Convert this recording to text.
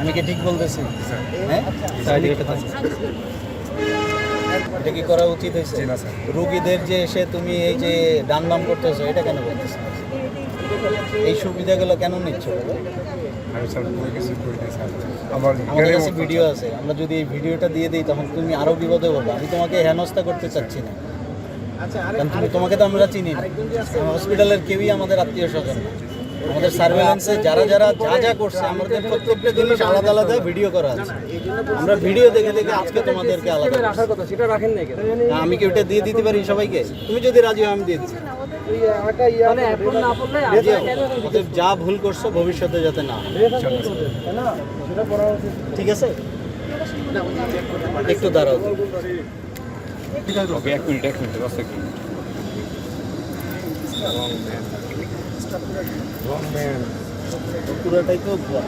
আমি কি ঠিক বলতেছি? হ্যাঁ? এটা কি করা উচিত হয়েছে? না, স্যার। রুগীদের যে এসে তুমি এই যে ডানবাম করতেছো এটা কেন বলতেছো এই সুবিধাগুলো কেন নিচ্ছ? বলো? আমি স্যার কোনো কিছু করি না স্যার। আমার আমাদের কাছে ভিডিও আছে। আমরা যদি এই ভিডিওটা দিয়ে দিই তখন তুমি আরও বিপদে বলব আমি তোমাকে হেনস্থা করতে চাচ্ছি না। কারণ তুমি তোমাকে তো আমরা চিনি না। হসপিটালের কেউই আমাদের আত্মীয় স্বজন না। আমাদের সার্ভেলেন্সে যারা যারা যা যা করছে আমাদের প্রত্যেকটা জিনিস আলাদা আলাদা ভিডিও করা আছে। আমরা ভিডিও দেখে দেখে আজকে তোমাদেরকে আলাদা রাখার কথা সেটা রাখেন না, আমি কি ওটা দিয়ে দিতে পারি সবাইকে? তুমি যদি রাজি হয় আমি দিয়ে দিচ্ছি। মানে যা ভুল করছ ভবিষ্যতে যাতে না ঠিক আছে? একটু দাঁড়াও ওকে এক মিনিট এক মিনিট পুরোটাই তো ভুয়া।